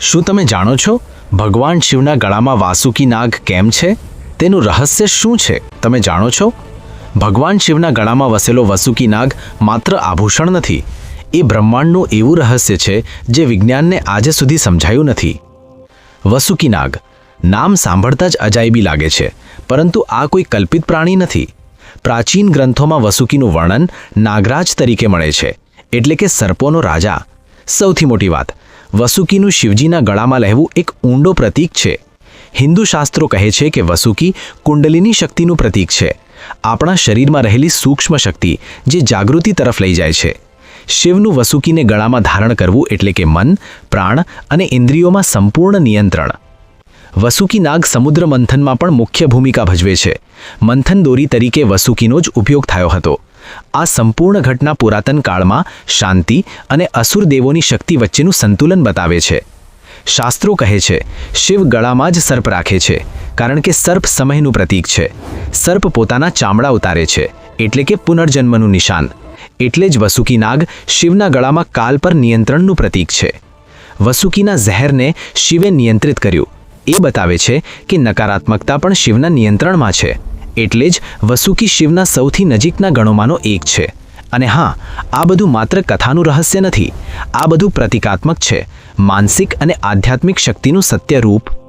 શું તમે જાણો છો? ભગવાન શિવના ગળામાં વાસુકી નાગ કેમ છે? તેનું રહસ્ય શું છે? તમે જાણો છો? ભગવાન શિવના ગળામાં વસેલો વસુકી નાગ માત્ર આભૂષણ નથી. એ બ્રહ્માંડનું એવું રહસ્ય છે જે વિજ્ઞાનને આજે સુધી સમજાયું નથી. વસુકી નાગ. નામ સાંભળતા જ અજાયબી લાગે છે, પરંતુ આ કોઈ કલ્પિત પ્રાણી નથી. પ્રાચીન ગ્રંથોમાં વસુકીનું વર્ણન નાગરાજ તરીકે મળે છે, એટલે કે સર્પોનો રાજા. સૌથી મોટી વાત. વસુકીનું શિવજીના ગળામાં લહેવું એક ઊંડો પ્રતીક છે. હિન્દુ શાસ્ત્રો કહે છે કે વસુકી કુંડલીની શક્તિનું પ્રતીક છે. આપણા શરીરમાં રહેલી સૂક્ષ્મ શક્તિ જે જાગૃતિ તરફ લઈ જાય છે. શિવનું વસુકીને ગળામાં ધારણ કરવું એટલે કે મન, પ્રાણ અને ઇન્દ્રિયોમાં સંપૂર્ણ નિયંત્રણ. વસુકી નાગ સમુદ્ર મંથનમાં પણ મુખ્ય ભૂમિકા ભજવે છે. મંથન દોરી તરીકે વસુકીનો જ ઉપયોગ થયો હતો. આ સંપૂર્ણ ઘટના પુરાતન કાળમાં શાંતિ અને અસુર દેવોની શક્તિ વચ્ચેનું સંતુલન બતાવે છે. શાસ્ત્રો કહે છે, શિવ ગળામાં જ સર્પ રાખે છે, કારણ કે સર્પ સમયનું પ્રતીક છે. સર્પ પોતાના ચામડા ઉતારે છે, એટલે કે પુનર્જન્મનું નિશાન. એટલે જ વસુકી નાગ શિવના ગળામાં કાલ પર નિયંત્રણનું પ્રતીક છે. વસુકીના ઝહેરને શિવે નિયંત્રિત કર્યું. એ બતાવે છે કે નકારાત્મકતા પણ શિવના નિયંત્રણમાં છે. એટલે જ વસુકી શિવના સૌથી નજીકના ગણોમાંનો એક છે. અને હા, આ બધું માત્ર કથાનું રહસ્ય નથી, આ બધું પ્રતિકાત્મક છે. માનસિક અને આધ્યાત્મિક શક્તિનું સત્ય રૂપ